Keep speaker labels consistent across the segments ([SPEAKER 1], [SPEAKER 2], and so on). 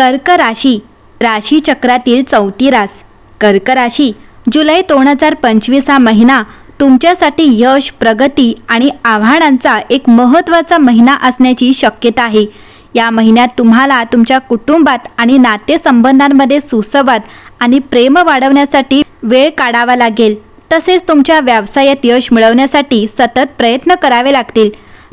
[SPEAKER 1] कर्क राशी राशीचक्रातील चौथी रास. कर्क राशी जुलै दोन हजार पंचवीस हा महिना तुमच्यासाठी यश प्रगती आणि आव्हानांचा एक महत्त्वाचा महिना असण्याची शक्यता आहे. या महिन्यात तुम्हाला तुमच्या कुटुंबात आणि नातेसंबंधांमध्ये सुसंवाद आणि प्रेम वाढवण्यासाठी वेळ काढावा लागेल. तसेच तुमच्या व्यवसायात यश मिळवण्यासाठी सतत प्रयत्न करावे लागतील.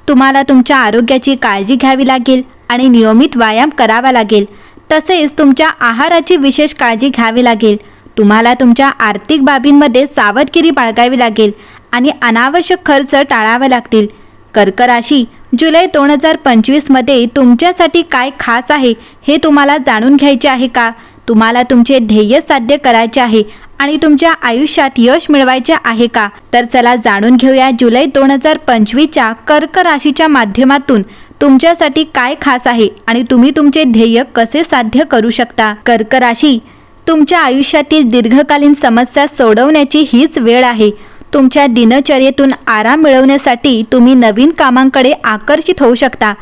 [SPEAKER 1] तुम्हाला तुमच्या आरोग्याची काळजी घ्यावी लागेल आणि नियमित व्यायाम करावा लागेल. तसेच तुमच्या आहाराची विशेष काळजी घ्यावी लागेल. तुम्हाला तुमच्या आर्थिक बाबींमध्ये सावधगिरी बाळगावी लागेल आणि अनावश्यक खर्च टाळावे लागतील. कर्क राशी जुलै दोन हजार पंचवीसमध्ये तुमच्यासाठी काय खास आहे हे तुम्हाला जाणून घ्यायचे आहे का? तुम्हाला तुमचे ध्येय साध्य करायचे आहे आणि तुमच्या आयुष्यात यश मिळवायचे आहे का? तर चला जाणून घेऊया जुलै दोन हजार पंचवीसच्या कर्क राशीच्या माध्यमातून तुमच्यासाठी काय खास आहे आणि तुम्ही तुमचे ध्येय कसे साध्य करू शकता? कर्क राशी तुमच्या आयुष्यातील दीर्घकालीन समस्या सोडवण्याची हीच वेळ आहे. तुमच्या दिनचर्येतून आराम मिळवण्यासाठी तुम्ही नवीन कामांकडे आकर्षित होऊ शकता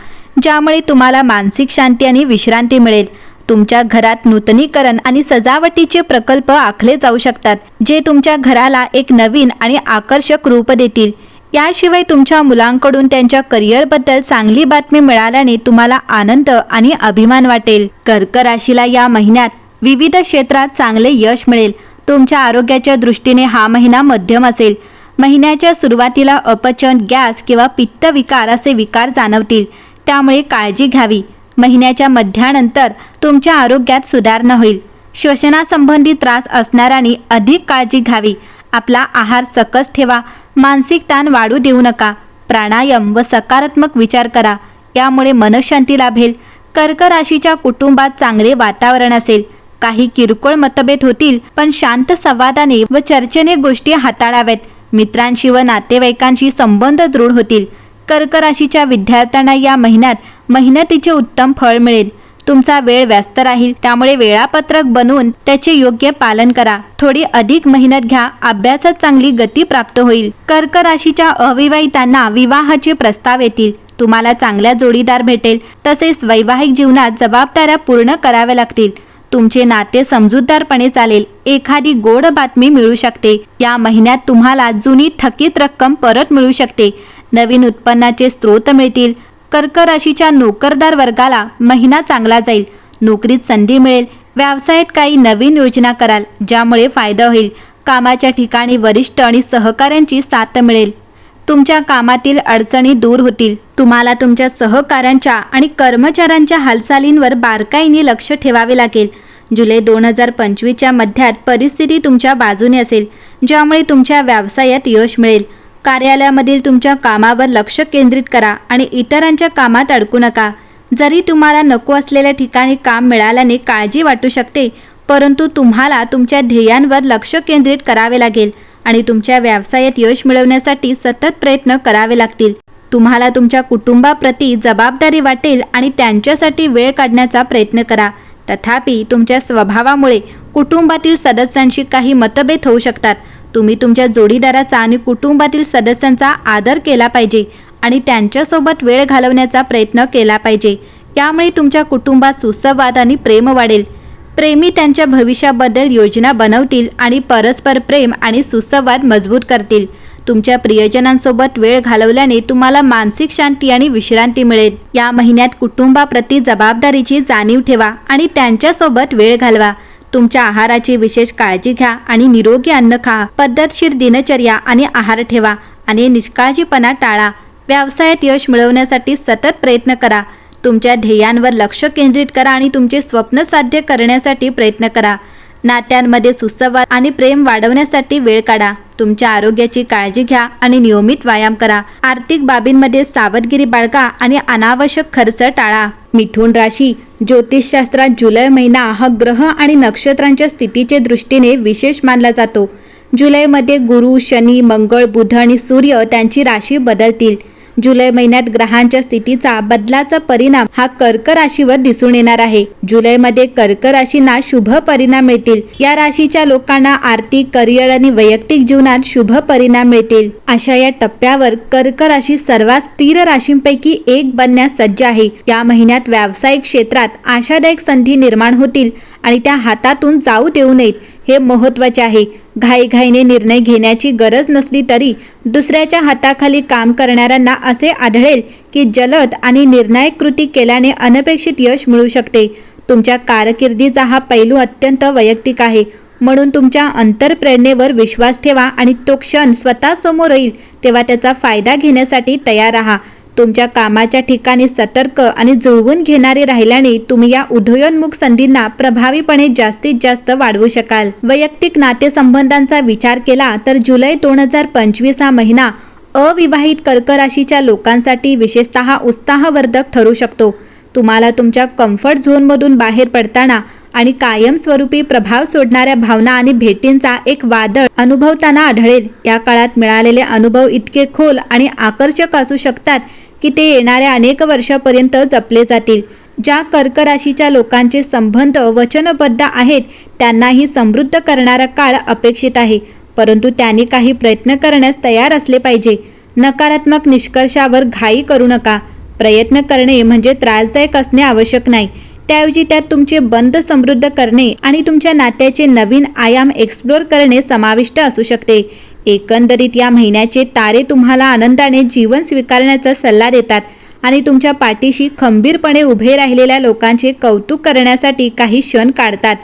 [SPEAKER 1] ज्यामुळे तुम्हाला मानसिक शांती आणि विश्रांती मिळेल. तुमच्या घरात नूतनीकरण आणि सजावटीचे प्रकल्प आखले जाऊ शकतात जे तुमच्या घराला एक नवीन आणि आकर्षक रूप देतील. याशिवाय तुमच्या मुलांकडून त्यांच्या करिअरबद्दल चांगली बातमी मिळाल्याने तुम्हाला आनंद आणि अभिमान वाटेल. कर्क राशीला या महिन्यात विविध क्षेत्रात चांगले यश मिळेल. तुमच्या आरोग्याच्या दृष्टीने हा महिना मध्यम असेल. महिन्याच्या सुरुवातीला अपचन गॅस किंवा पित्त विकार असे विकार जाणवतील. त्यामुळे काळजी घ्यावी. महिन्याच्या मध्यानंतर तुमच्या आरोग्यात सुधारणा होईल. श्वसनासंबंधी त्रास असणाऱ्यांनी अधिक काळजी घ्यावी. आपला आहार सकस ठेवा. मानसिक ताण वाढू देऊ नका. प्राणायाम व सकारात्मक विचार करा. यामुळे मनशांती लाभेल. कर्क राशीच्या कुटुंबात चांगले वातावरण असेल. काही किरकोळ मतभेद होतील पण शांत संवादाने व चर्चेने गोष्टी हाताळाव्यात. मित्रांशी व नातेवाईकांशी संबंध दृढ होतील. कर्क राशीच्या विद्यार्थ्यांना या महिन्यात मेहनतीचे उत्तम फळ मिळेल. तुमचा वेळ व्यस्त राहील त्यामुळे वेळापत्रक बनवून त्याचे योग्य पालन करा. थोडी अधिक मेहनत घ्या अभ्यासात चांगली गती प्राप्त होईल. कर्क राशीच्या अविवाहितांना विवाहाचे प्रस्ताव येतील. तुम्हाला चांगल्या जोडीदार भेटेल तसेच वैवाहिक जीवनात जबाबदाऱ्या पूर्ण कराव्या लागतील. तुमचे नाते समजूतदारपणे चालेल एखादी गोड बातमी मिळू शकते. या महिन्यात तुम्हाला जुनी थकीत रक्कम परत मिळू शकते. नवीन उत्पन्नाचे स्रोत मिळतील कर्क राशीच्या नोकरदार वर्गाला महिना चांगला जाईल. नोकरीत संधी मिळेल. व्यवसायात काही नवीन योजना कराल ज्यामुळे फायदा होईल. कामाच्या ठिकाणी वरिष्ठ आणि सहकाऱ्यांची साथ मिळेल. तुमच्या कामातील अडचणी दूर होतील. तुम्हाला तुमच्या सहकाऱ्यांच्या आणि कर्मचाऱ्यांच्या हालचालींवर बारकाईने लक्ष ठेवावे लागेल. जुलै दोन हजार पंचवीसच्या मध्यात परिस्थिती तुमच्या बाजूने असेल ज्यामुळे तुमच्या व्यवसायात यश मिळेल. कार्यालयामधील तुमच्या कामावर लक्ष केंद्रित करा आणि इतरांच्या कामात अडकू नका. जरी तुम्हाला नको असलेल्या ठिकाणी काम मिळाल्याने काळजी वाटू शकते परंतु तुम्हाला तुमच्या ध्येयांवर लक्ष केंद्रित करावे लागेल आणि तुमच्या व्यवसायात यश मिळवण्यासाठी सतत प्रयत्न करावे लागतील. तुम्हाला तुमच्या कुटुंबाप्रती जबाबदारी वाटेल आणि त्यांच्यासाठी वेळ काढण्याचा प्रयत्न करा. तथापि तुमच्या स्वभावामुळे कुटुंबातील सदस्यांशी काही मतभेद होऊ शकतात. तुम्ही तुमच्या जोडीदाराचा आणि कुटुंबातील सदस्यांचा आदर केला पाहिजे आणि त्यांच्यासोबत वेळ घालवण्याचा प्रयत्न केला पाहिजे. यामुळे तुमच्या कुटुंबात सुसंवाद आणि प्रेम वाढेल. प्रेमी त्यांच्या भविष्याबद्दल योजना बनवतील आणि परस्पर प्रेम आणि सुसंवाद मजबूत करतील. तुमच्या प्रियजनांसोबत वेळ घालवल्याने तुम्हाला मानसिक शांती आणि विश्रांती मिळेल. या महिन्यात कुटुंबाप्रती जबाबदारीची जाणीव ठेवा आणि त्यांच्यासोबत वेळ घालवा. तुमच्या आहाराची विशेष काळजी घ्या आणि निरोगी अन्न खा. पद्धतशीर दिनचर्या आणि आहार ठेवा आणि निष्काळजीपणा टाळा. व्यवसायात यश मिळवण्यासाठी सतत प्रयत्न करा. तुमच्या ध्येयांवर लक्ष केंद्रित करा आणि तुमचे स्वप्न साध्य करण्यासाठी प्रयत्न करा. नात्यांमध्ये सुसंवाद आणि प्रेम वाढवण्यासाठी वेळ काढा. तुमच्या आरोग्याची काळजी घ्या आणि नियमित व्यायाम करा. आर्थिक बाबींमध्ये सावधगिरी बाळगा आणि अनावश्यक खर्च टाळा. मिथुन राशी ज्योतिषशास्त्रात जुलै महिना हा ग्रह आणि नक्षत्रांच्या स्थितीच्या दृष्टीने विशेष मानला जातो. जुलैमध्ये गुरु शनी मंगळ बुध आणि सूर्य त्यांची राशी बदलतील. जुलै महिन्यात ग्रहांच्या स्थितीचा बदलाचा परिणाम हा कर्क राशीवर दिसून येणार आहे. जुलैमध्ये कर्क राशींना शुभ परिणाम मिळतील. या राशीच्या लोकांना आर्थिक करिअर आणि वैयक्तिक जीवनात शुभ परिणाम मिळतील. अशा या टप्प्यावर कर्क राशी सर्वात स्थिर राशींपैकी एक बनण्यास सज्ज आहे. या महिन्यात व्यावसायिक क्षेत्रात आशादायक संधी निर्माण होतील आणि त्या हातातून जाऊ देऊ नयेत. हे महत्त्वाचे आहे. घाईघाईने निर्णय घेण्याची गरज नसली तरी दुसऱ्याच्या हाताखाली काम करणाऱ्यांना असे आढळेल की जलद आणि निर्णायक कृती केल्याने अनपेक्षित यश मिळू शकते. तुमच्या कारकिर्दीचा हा पैलू अत्यंत वैयक्तिक आहे. म्हणून तुमच्या अंतरप्रेरणेवर विश्वास ठेवा आणि तो क्षण स्वतः समोर येईल तेव्हा त्याचा फायदा घेण्यासाठी तयार राहा. तुमच्या कामाच्या ठिकाणी सतर्क आणि जुळवून घेणारे राहिल्याने तुम्ही या उदयोन्मुख संधींना प्रभावीपणे जास्तीत जास्त वाढवू शकाल. वैयक्तिक नातेसंबंधांचा विचार केला तर जुलै दोन हजार पंचवीस हा महिना अविवाहित कर्क राशीच्या लोकांसाठी विशेषतः उत्साहवर्धक ठरू शकतो. तुम्हाला तुमच्या कम्फर्ट झोनमधून बाहेर पडताना आणि कायमस्वरूपी प्रभाव सोडणाऱ्या भावना आणि भेटींचा एक वादळ अनुभवताना आढळेल. या काळात मिळालेले अनुभव इतके खोल आणि आकर्षक असू शकतात की ते येणाऱ्या अनेक वर्षापर्यंत जपले जातील. ज्या कर्कराशीच्या लोकांचे संबंध वचनबद्ध आहेत त्यांनाही समृद्ध करणारा काळ अपेक्षित आहे. परंतु त्यांनी काही प्रयत्न करण्यास तयार असले पाहिजे. नकारात्मक निष्कर्षावर घाई करू नका. प्रयत्न करणे म्हणजे त्रासदायक असणे आवश्यक नाही. त्याऐवजी त्यात तुमचे बंध समृद्ध करणे आणि तुमच्या नात्याचे नवीन आयाम एक्सप्लोर करणे समाविष्ट असू शकते. एकंदरीत या महिन्याचे तारे तुम्हाला आनंदाने जीवन स्वीकारण्याचा सल्ला देतात आणि तुमच्या पाठीशी खंबीरपणे उभे राहिलेल्या लोकांचे कौतुक करण्यासाठी काही क्षण काढतात.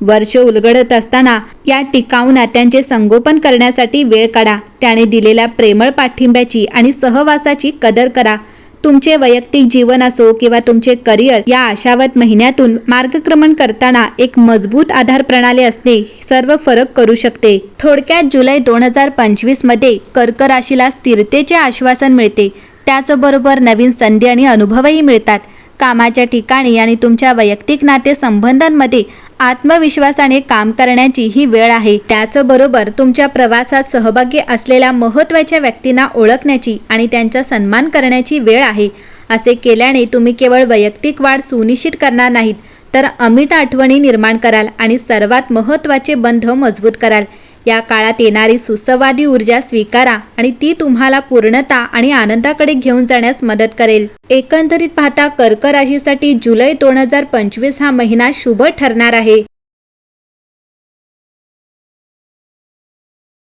[SPEAKER 1] वर्ष उलगडत असताना या टिकाऊ नात्यांचे संगोपन करण्यासाठी वेळ काढा. त्याने दिलेल्या प्रेमळ पाठिंब्याची आणि सहवासाची कदर करा. तुमचे वैयक्तिक जीवन असो किंवा तुमचे करिअर या आशावत महिन्यातून मार्गक्रमण करताना एक मजबूत आधार प्रणाली असणे सर्व फरक करू शकते. थोडक्यात जुलै दोन हजार पंचवीसमध्ये कर्क राशीला स्थिरतेचे आश्वासन मिळते. त्याचबरोबर नवीन संधी आणि अनुभवही मिळतात. कामाच्या ठिकाणी आणि तुमच्या वैयक्तिक नाते संबंधांमध्ये आत्मविश्वासाने काम करण्याची ही वेळ आहे. त्याचबरोबर तुमच्या प्रवासात सहभागी असलेल्या महत्त्वाच्या व्यक्तींना ओळखण्याची आणि त्यांचा सन्मान करण्याची वेळ आहे. असे केल्याने तुम्ही केवळ वैयक्तिक वाढ सुनिश्चित करणार नाहीत तर अमिट आठवणी निर्माण कराल आणि सर्वात महत्त्वाचे बंध मजबूत कराल. या काळात येणारी सुसंवादी ऊर्जा स्वीकारा आणि ती तुम्हाला पूर्णता आणि आनंदाकडे घेऊन जाण्यास मदत करेल. एकंदरीत पाहता कर्क राशीसाठी जुलै दोन हजार पंचवीस हा महिना शुभ ठरणार आहे.